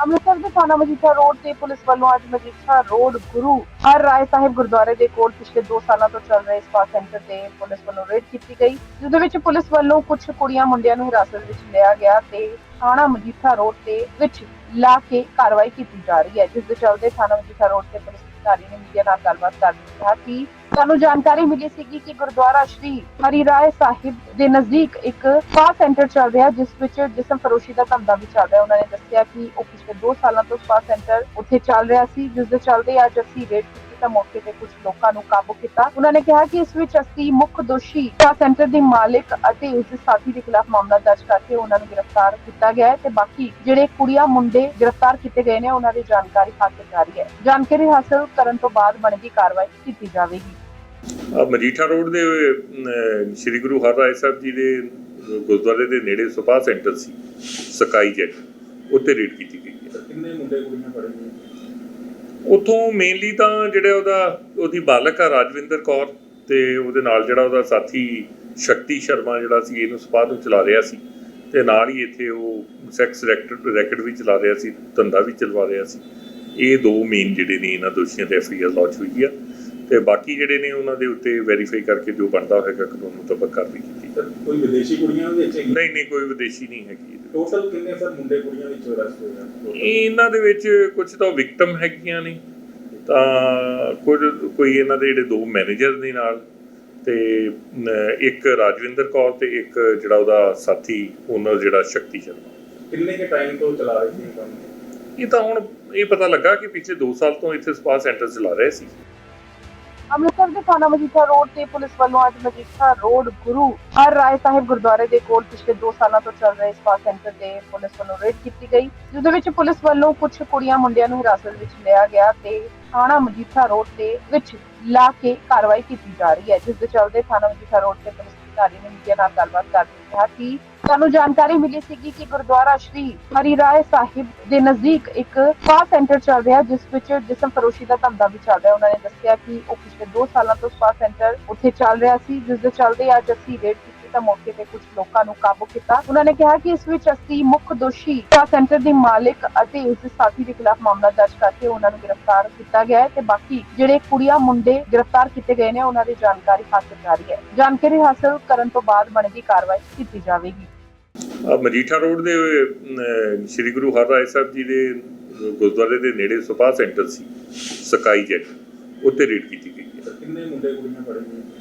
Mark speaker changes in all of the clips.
Speaker 1: ਅੰਮ੍ਰਿਤਸਰ ਦੇ ਥਾਣਾ ਮਜੀਠਾ ਰੋਡ ਤੇ ਪੁਲਿਸ ਵੱਲੋਂ ਅੱਜ ਮਜੀਠਾ ਰੋਡ ਗੁਰੂ ਹਰ ਰਾਏ ਸਾਹਿਬ ਗੁਰਦੁਆਰੇ ਦੇ ਕੋਲ ਪਿਛਲੇ 2 ਸਾਲਾਂ ਤੋਂ ਚੱਲ ਰਹੇ ਸਪਾ ਸੈਂਟਰ ਤੇ ਪੁਲਿਸ ਵੱਲੋਂ ਰੇਡ ਕੀਤੀ ਗਈ, ਜਿਸ ਦੇ ਵਿੱਚ ਪੁਲਿਸ ਵੱਲੋਂ ਕੁਝ ਕੁੜੀਆਂ ਮੁੰਡਿਆਂ ਨੂੰ ਹਿਰਾਸਤ ਵਿੱਚ ਲਿਆ ਗਿਆ ਤੇ ਥਾਣਾ ਮਜੀਠਾ ਰੋਡ ਤੇ ਵਿੱਚ ਲਾ ਕੇ ਕਾਰਵਾਈ ਕੀਤੀ ਜਾ ਰਹੀ ਹੈ, ਜਿਸ ਦੇ ਚੱਲਦੇ ਥਾਣਾ ਮਜੀਠਾ ਰੋਡ ਤੇ ਪੁਲਿਸ ਅਧਿਕਾਰੀ ਨੇ ਮੀਡੀਆ ਨਾਲ ਗੱਲਬਾਤ ਕਰਦੇ ਕਿਹਾ ਕਿ ਸਾਨੂੰ ਜਾਣਕਾਰੀ ਮਿਲੀ ਸੀ ਕਿ ਗੁਰਦੁਆਰਾ ਸ਼੍ਰੀ ਹਰੀ ਰਾਏ ਸਾਹਿਬ ਦੇ ਨਜ਼ਦੀਕ ਇੱਕ ਸਪਾ ਸੈਂਟਰ ਚੱਲ ਰਿਹਾ, ਜਿਸ ਵਿੱਚ ਜਿਸਮ ਫਰੋਸ਼ੀ ਦਾ ਧੰਦਾ ਵੀ ਚੱਲ ਰਿਹਾ। ਉਹਨਾਂ ਨੇ ਦੱਸਿਆ ਕਿ ਉਹ ਪਿਛਲੇ 2 ਸਾਲਾਂ ਤੋਂ ਸਪਾ ਸੈਂਟਰ ਉੱਥੇ ਚੱਲ ਰਿਹਾ ਸੀ ਜਿਸ ਦੇ ਚੱਲਦੇ ਅੱਜ ਅਸੀਂ ਰੇਟ ਤਾਂ ਮੌਕੇ ਤੇ ਕੁਝ ਲੋਕਾਂ ਨੂੰ ਕਾਬੂ ਕੀਤਾ। ਉਹਨਾਂ ਨੇ ਕਿਹਾ ਕਿ ਇਸ ਵਿੱਚ ਅਸੀਂ ਮੁੱਖ ਦੋਸ਼ੀ ਸਪਾ ਸੈਂਟਰ ਦੇ ਮਾਲਕ ਅਤੇ ਉਸ ਦੇ ਸਾਥੀ ਦੇ ਖਿਲਾਫ ਮਾਮਲਾ ਦਰਜ ਕਰਕੇ ਉਹਨਾਂ ਨੂੰ ਗ੍ਰਿਫਤਾਰ ਕੀਤਾ ਗਿਆ ਹੈ ਤੇ ਬਾਕੀ ਜਿਹੜੇ ਕੁੜੀਆਂ ਮੁੰਡੇ ਗ੍ਰਿਫਤਾਰ ਕੀਤੇ ਗਏ ਨੇ ਉਹਨਾਂ ਦੀ ਜਾਣਕਾਰੀ ਹਾਸਲ ਕਰ ਰਹੀ ਹੈ। ਜਾਣਕਾਰੀ ਹਾਸਲ ਕਰਨ ਤੋਂ ਬਾਅਦ ਬਣਦੀ ਕਾਰਵਾਈ ਕੀਤੀ ਜਾਵੇਗੀ।
Speaker 2: ਮਜੀਠਾ ਰੋਡ ਦੇ ਸ੍ਰੀ ਗੁਰੂ ਹਰਰਾਏ ਸਾਹਿਬ ਜੀ ਦੇ ਗੁਰਦੁਆਰੇ ਦੇ ਨੇੜੇ ਸਪਾ ਸੈਂਟਰ ਸੀ ਸਕਾਈ ਜੈਟ ਉੱਤੇ ਰੇਡ ਕੀਤੀ ਗਈ ਹੈ।
Speaker 3: ਕਿੰਨੇ ਮੁੰਡੇ ਕੁੜੀਆਂ ਫੜੇ ਗਏ?
Speaker 2: ਉਥੋਂ ਮੇਨਲੀ ਤਾਂ ਜਿਹੜਾ ਉਹਦਾ ਉਹਦੀ ਬਾਲਕ ਆ ਰਾਜਵਿੰਦਰ ਕੌਰ ਤੇ ਉਹਦੇ ਨਾਲ ਜਿਹੜਾ ਉਹਦਾ ਸਾਥੀ ਸ਼ਕਤੀ ਸ਼ਰਮਾ ਜਿਹੜਾ ਸੀ ਇਹਨੂੰ ਸਪਾ ਤੋਂ ਚਲਾ ਰਿਹਾ ਸੀ ਤੇ ਨਾਲ ਹੀ ਇੱਥੇ ਉਹ ਸੈਕਸ ਰੈਕਟ ਰੈਕਟ ਵੀ ਚਲਾ ਰਿਹਾ ਸੀ ਧੰਦਾ ਵੀ ਚਲਵਾ ਰਿਹਾ ਸੀ ਇਹ ਦੋ ਮੇਨ ਜਿਹੜੇ ਨੇ ਇਹਨਾਂ ਦੋਸ਼ੀਆਂ ਤੇ ਐਫਆਈਆਰ ਲਾਂਚ ਹੋਈ ਆ ਤੇ ਬਾਕੀ ਜਿਹੜੇ ਨੇ ਉਹਨਾਂ ਦੇ ਉੱਤੇ ਵੈਰੀਫਾਈ ਕਰਕੇ ਜੋ ਬਣਦਾ ਹੋਏਗਾ ਕਾਨੂੰਨ ਮੁਤਾਬਕ ਕਾਰਵਾਈ ਕੀਤੀ
Speaker 3: ਕੋਈ ਵਿਦੇਸ਼ੀ ਕੁੜੀਆਂ ਵਿੱਚ?
Speaker 2: ਨਹੀਂ ਨਹੀਂ ਕੋਈ ਵਿਦੇਸ਼ੀ ਨਹੀਂ ਹੈਗੀ।
Speaker 3: ਟੋਟਲ ਕਿੰਨੇ ਸਰ ਮੁੰਡੇ ਕੁੜੀਆਂ ਵਿੱਚ ਅਰੈਸਟ ਹੋਏ ਹਨ?
Speaker 2: ਇਹਨਾਂ ਦੇ ਵਿੱਚ ਕੁਝ ਤਾਂ ਵਿਕਟਮ ਹੈਗੀਆਂ ਨੇ। ਤਾਂ ਕੁਝ ਕੋਈ ਇਹਨਾਂ ਦੇ ਜਿਹੜੇ ਦੋ ਮੈਨੇਜਰ ਨੇ ਨਾਲ ਤੇ ਇੱਕ ਰਾਜਵਿੰਦਰ ਕੌਰ ਤੇ ਇੱਕ ਜਿਹੜਾ ਉਹਦਾ ਸਾਥੀ ਓਨਰ ਜਿਹੜਾ ਸ਼ਕਤੀ ਸ਼ਰਮਾ।
Speaker 3: ਕਿੰਨੇ ਕੇ ਟਾਈਮ ਤੋਂ ਚਲਾ ਰਹੇ ਸੀ ਕੰਮ?
Speaker 2: ਇਹ ਤਾਂ ਹੁਣ ਇਹ ਪਤਾ ਲੱਗਾ ਕਿ ਪਿਛਲੇ 2 ਸਾਲ ਤੋਂ ਇੱਥੇ ਸਪਾ ਸੈਂਟਰ ਚਲਾ ਰਹੇ ਸੀ।
Speaker 1: ਅੰਮ੍ਰਿਤਸਰ ਦੇ ਥਾਣਾ ਮਜੀਠਾ ਰੋਡ ਤੇ ਪੁਲਿਸ ਵੱਲੋਂ ਅੱਜ ਮਜੀਠਾ ਰੋਡ ਗੁਰੂ ਹਰ ਰਾਏ ਸਾਹਿਬ ਗੁਰਦੁਆਰੇ ਦੇ ਕੋਲ ਪਿਛਲੇ 2 ਸਾਲਾਂ ਤੋਂ ਚੱਲ ਰਹੇ ਸਪਾ ਸੈਂਟਰ ਤੇ ਪੁਲਿਸ ਵੱਲੋਂ ਰੇਡ ਕੀਤੀ ਗਈ ਜਿਸਦੇ ਵਿੱਚ ਪੁਲਿਸ ਵੱਲੋਂ ਕੁਝ ਕੁੜੀਆਂ ਮੁੰਡਿਆਂ ਨੂੰ ਹਿਰਾਸਤ ਵਿੱਚ ਲਿਆ ਗਿਆ ਤੇ ਥਾਣਾ ਮਜੀਠਾ ਰੋਡ ਦੇ ਵਿੱਚ ਲਾ ਕੇ ਕਾਰਵਾਈ ਕੀਤੀ ਜਾ ਰਹੀ ਹੈ, ਜਿਸ ਦੇ ਚੱਲਦੇ ਥਾਣਾ ਮਜੀਠਾ ਰੋਡ ਤੇ ਪੁਲਿਸ ਅਧਿਕਾਰੀ ਨੇ ਮੀਡੀਆ ਨਾਲ ਗੱਲਬਾਤ ਕਰਦਿਆਂ ਕਿਹਾ ਕਿ ਸਾਨੂੰ ਜਾਣਕਾਰੀ ਮਿਲੀ ਸੀ ਕਿ ਗੁਰਦੁਆਰਾ ਸ਼੍ਰੀ ਹਰੀ ਰਾਏ ਸਾਹਿਬ ਦੇ ਨਜ਼ਦੀਕ ਇੱਕ ਸਪਾ ਸੈਂਟਰ ਚੱਲ ਰਿਹਾ, ਜਿਸ ਵਿੱਚ ਜਿਸਮ ਫਰੋਸ਼ੀ ਦਾ ਧੰਦਾ ਵੀ ਚੱਲ ਰਿਹਾ। ਉਹਨਾਂ ਨੇ ਦੱਸਿਆ ਕਿ ਉਹ ਪਿਛਲੇ 2 ਸਾਲਾਂ ਤੋਂ ਸਪਾ ਸੈਂਟਰ ਉੱਥੇ ਚੱਲ ਰਿਹਾ ਸੀ, ਜਿਸ ਦੇ ਚੱਲਦੇ ਅੱਜ ਅਸੀਂ ਰੇਡ ਤਾਂ ਮੌਕੇ ਤੇ ਕੁਝ ਲੋਕਾਂ ਨੂੰ ਕਾਬੂ ਕੀਤਾ। ਉਹਨਾਂ ਨੇ ਕਿਹਾ ਕਿ ਇਸ ਵਿੱਚ ਅਸੀਂ ਮੁੱਖ ਦੋਸ਼ੀ ਸਪਾ ਸੈਂਟਰ ਦੇ ਮਾਲਕ ਅਤੇ ਉਸ ਦੇ ਸਾਥੀ ਦੇ ਖਿਲਾਫ ਮਾਮਲਾ ਦਰਜ ਕਰਕੇ ਉਹਨਾਂ ਨੂੰ ਗ੍ਰਿਫਤਾਰ ਕੀਤਾ ਗਿਆ ਹੈ ਤੇ ਬਾਕੀ ਜਿਹੜੇ ਕੁੜੀਆਂ ਮੁੰਡੇ ਗ੍ਰਿਫਤਾਰ ਕੀਤੇ ਗਏ ਨੇ ਉਹਨਾਂ ਦੀ ਜਾਣਕਾਰੀ ਹਾਸਲ ਕਰ ਰਹੀ ਹੈ। ਜਾਣਕਾਰੀ ਹਾਸਲ ਕਰਨ ਤੋਂ ਬਾਅਦ ਬਣਦੀ ਕਾਰਵਾਈ ਕੀਤੀ ਜਾਵੇਗੀ।
Speaker 2: ਆ ਮਜੀਠਾ ਰੋਡ ਦੇ ਸ੍ਰੀ ਗੁਰੂ ਹਰਰਾਏ ਸਾਹਿਬ ਜੀ ਦੇ ਗੁਰਦੁਆਰੇ ਦੇ ਨੇੜੇ ਸਪਾ ਸੈਂਟਰ ਸੀ ਸਕਾਈ ਜੈਟ ਉੱਤੇ ਰੇਡ ਕੀਤੀ ਗਈ ਹੈ।
Speaker 3: ਕਿੰਨੇ ਮੁੰਡੇ ਕੁੜੀਆਂ ਫੜੇ ਗਏ?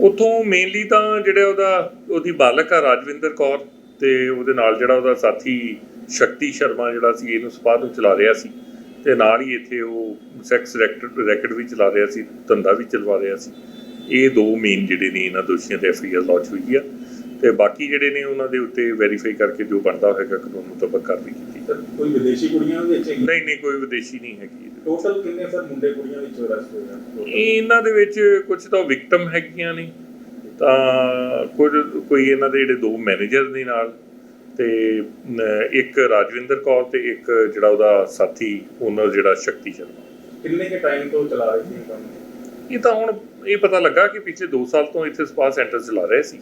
Speaker 2: ਉਥੋਂ ਮੇਨਲੀ ਤਾਂ ਜਿਹੜਾ ਉਹਦਾ ਉਹਦੀ ਬਾਲਕ ਆ ਰਾਜਵਿੰਦਰ ਕੌਰ ਤੇ ਉਹਦੇ ਨਾਲ ਜਿਹੜਾ ਉਹਦਾ ਸਾਥੀ ਸ਼ਕਤੀ ਸ਼ਰਮਾ ਜਿਹੜਾ ਸੀ ਇਹਨੂੰ ਸਪਾ ਤੋਂ ਚਲਾ ਰਿਹਾ ਸੀ ਤੇ ਨਾਲ ਹੀ ਇੱਥੇ ਉਹ ਸੈਕਸ ਰੈਕਟ ਰੈਕਟ ਵੀ ਚਲਾ ਰਿਹਾ ਸੀ ਧੰਦਾ ਵੀ ਚਲਵਾ ਰਿਹਾ ਸੀ ਇਹ ਦੋ ਮੇਨ ਜਿਹੜੇ ਨੇ ਇਹਨਾਂ ਦੋਸ਼ੀਆਂ ਤੇ ਐਫਆਈਆਰ ਲਾਂਚ ਹੋਈ ਆ ਤੇ ਬਾਕੀ ਜਿਹੜੇ ਨੇ ਉਹਨਾਂ ਦੇ ਉੱਤੇ ਵੈਰੀਫਾਈ ਕਰਕੇ ਜੋ ਬਣਦਾ ਹੋਏਗਾ ਕਾਨੂੰਨ ਮੁਤਾਬਕ ਕਾਰਵਾਈ ਕੀਤੀ
Speaker 3: ਕੋਈ ਵਿਦੇਸ਼ੀ ਕੁੜੀਆਂ ਵਿੱਚ?
Speaker 2: ਨਹੀਂ ਨਹੀਂ ਕੋਈ ਵਿਦੇਸ਼ੀ ਨਹੀਂ ਹੈਗੀ।
Speaker 3: ਟੋਟਲ ਕਿੰਨੇ ਸਰ ਮੁੰਡੇ ਕੁੜੀਆਂ ਵਿੱਚ ਅਰੈਸਟ ਹੋਏ ਹਨ?
Speaker 2: ਇਹਨਾਂ ਦੇ ਵਿੱਚ ਕੁਝ ਤਾਂ ਵਿਕਟਮ ਹੈਗੀਆਂ ਨੇ। ਤਾਂ ਕੁਝ ਕੋਈ ਇਹਨਾਂ ਦੇ ਜਿਹੜੇ ਦੋ ਮੈਨੇਜਰ ਨੇ ਨਾਲ ਤੇ ਇੱਕ ਰਾਜਵਿੰਦਰ ਕੌਰ ਤੇ ਇੱਕ ਜਿਹੜਾ ਉਹਦਾ ਸਾਥੀ ਓਨਰ ਜਿਹੜਾ ਸ਼ਕਤੀ ਸ਼ਰਮਾ।
Speaker 3: ਕਿੰਨੇ ਕੇ ਟਾਈਮ ਤੋਂ ਚਲਾ ਰਹੇ ਸੀ ਕੰਮ?
Speaker 2: ਇਹ ਤਾਂ ਹੁਣ ਇਹ ਪਤਾ ਲੱਗਾ ਕਿ ਪਿਛਲੇ 2 ਸਾਲ ਤੋਂ ਇੱਥੇ ਸਪਾ ਸੈਂਟਰ ਚਲਾ ਰਹੇ ਸੀ।